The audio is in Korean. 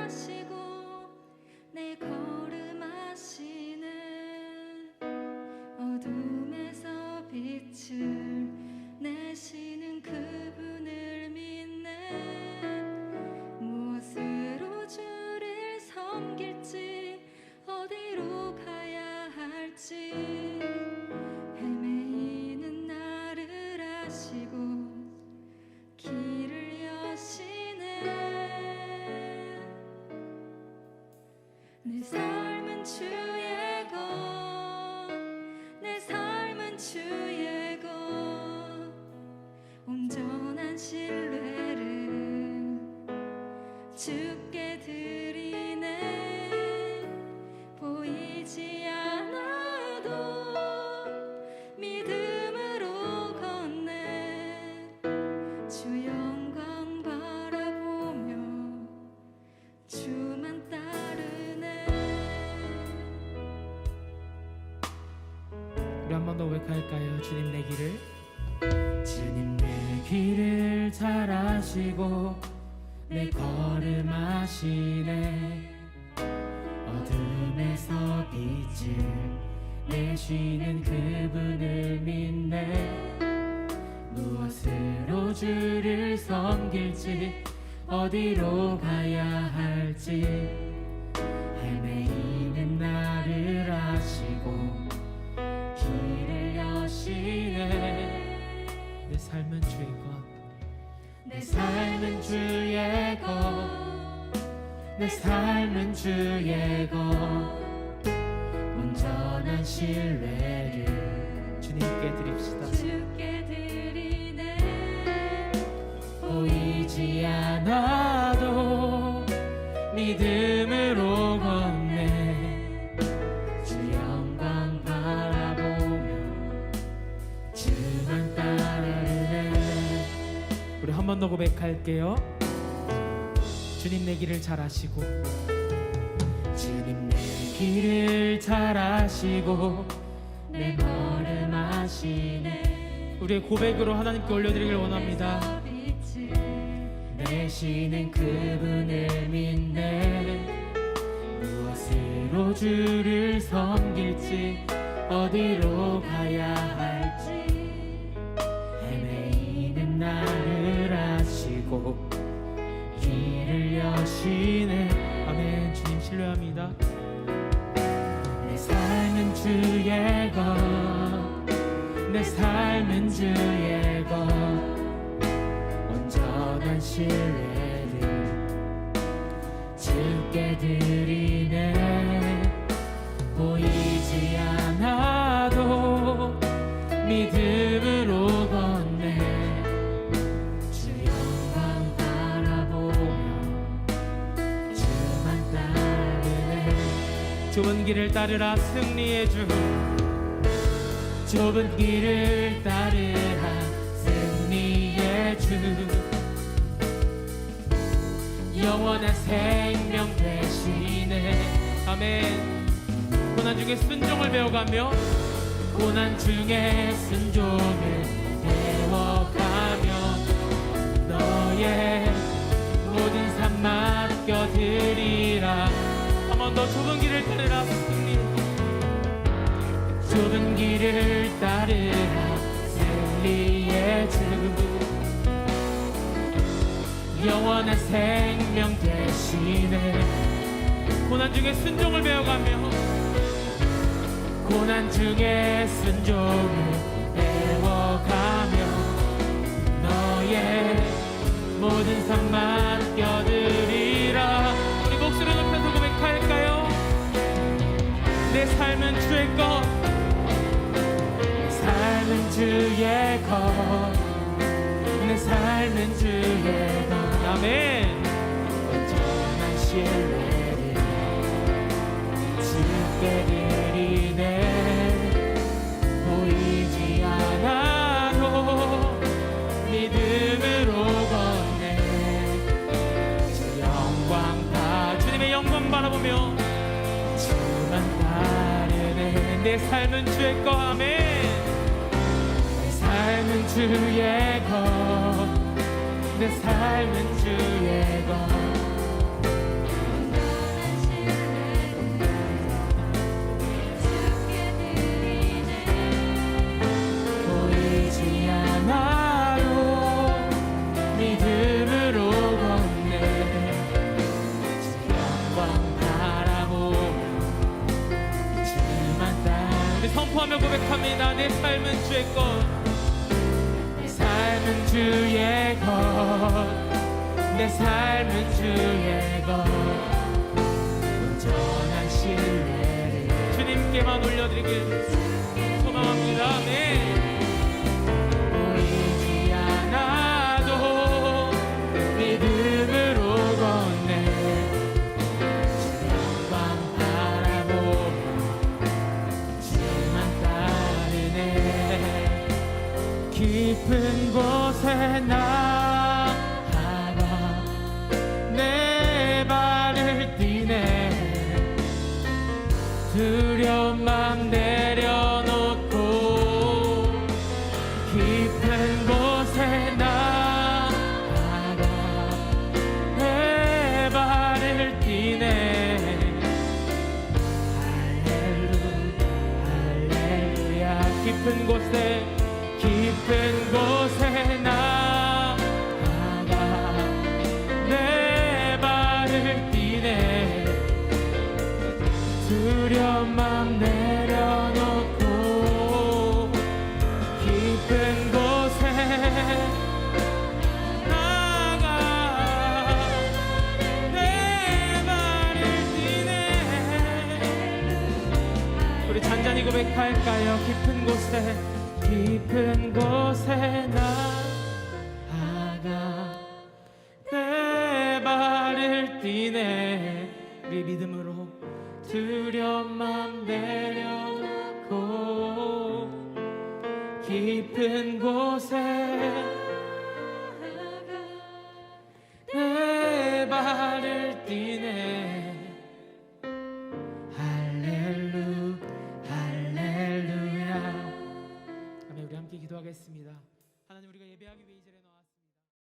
nasce. 주께 드리네. 보이지 않아도 믿음으로 걷네. 주 영광 바라보며 주만 따르네. 우리 한 번 더 고백할까요? 주님 내 길을? 주님 내 길을 잘 아시고 내 걸음 아시네. 어둠에서 빛을 내시는 그분을 믿네. 무엇으로 주를 섬길지 어디로 가야 할지. 헤매이는 나를 아시고 길을 여시네. 내 삶은 것 내 삶은 주의 것내 삶은 주의 것. 온전한 신뢰를 주님께 드립시다. 주께 드리네. 보이지 않아 한번 더 고백할게요. 주님 내 길을 잘 아시고 주님 내 길을 잘 아시고 내 걸음 아시네. 우리의 고백으로 하나님께 올려드리길 원합니다. 내시는 그분을 믿네. 무엇으로 주를 섬길지 어디로 가야 할지. 헤매이는 길을 여시네. 아멘. 주님 신뢰합니다. 내 삶은 주의 것내 삶은 주의 것. 온전한 신뢰를 주께 드리 따르라 승리의 주 좁은 길을 따르라 승리의 주 영원한 생명 되시네 아멘. 고난 중에 순종을 배워가며 고난 중에 순종을 배워가며 너의 모든 삶 맡겨드리라 한번더 좁은 길을 따르라 승리 좁은 길을 따르라 승리의 주 영원한 생명 되시네 고난 중에 순종을 배워가며 고난 중에 순종을 배워가며 너의 모든 삶 맡겨드 내 삶은 주의 것. 삶은 주의 것내 삶은 주의 것. 아멘. 온전한 신뢰를 주께 드리 내 삶은 주의 거 아멘. 내 삶은 주의 것내 삶은 주의 것 믿음으로 건네. 영광 다 내 삶은 주의 것 내 삶은 주의 것 내 삶은 주의 것. 온전한 신뢰를 주님께만 올려드리길 발을 띠네. 두려움 맘 내려놓고 깊은 곳에 우리 잔잔히 고백할까요? 깊은 곳에 깊은 곳에 나 뛰네. 우리 믿음으로 두려움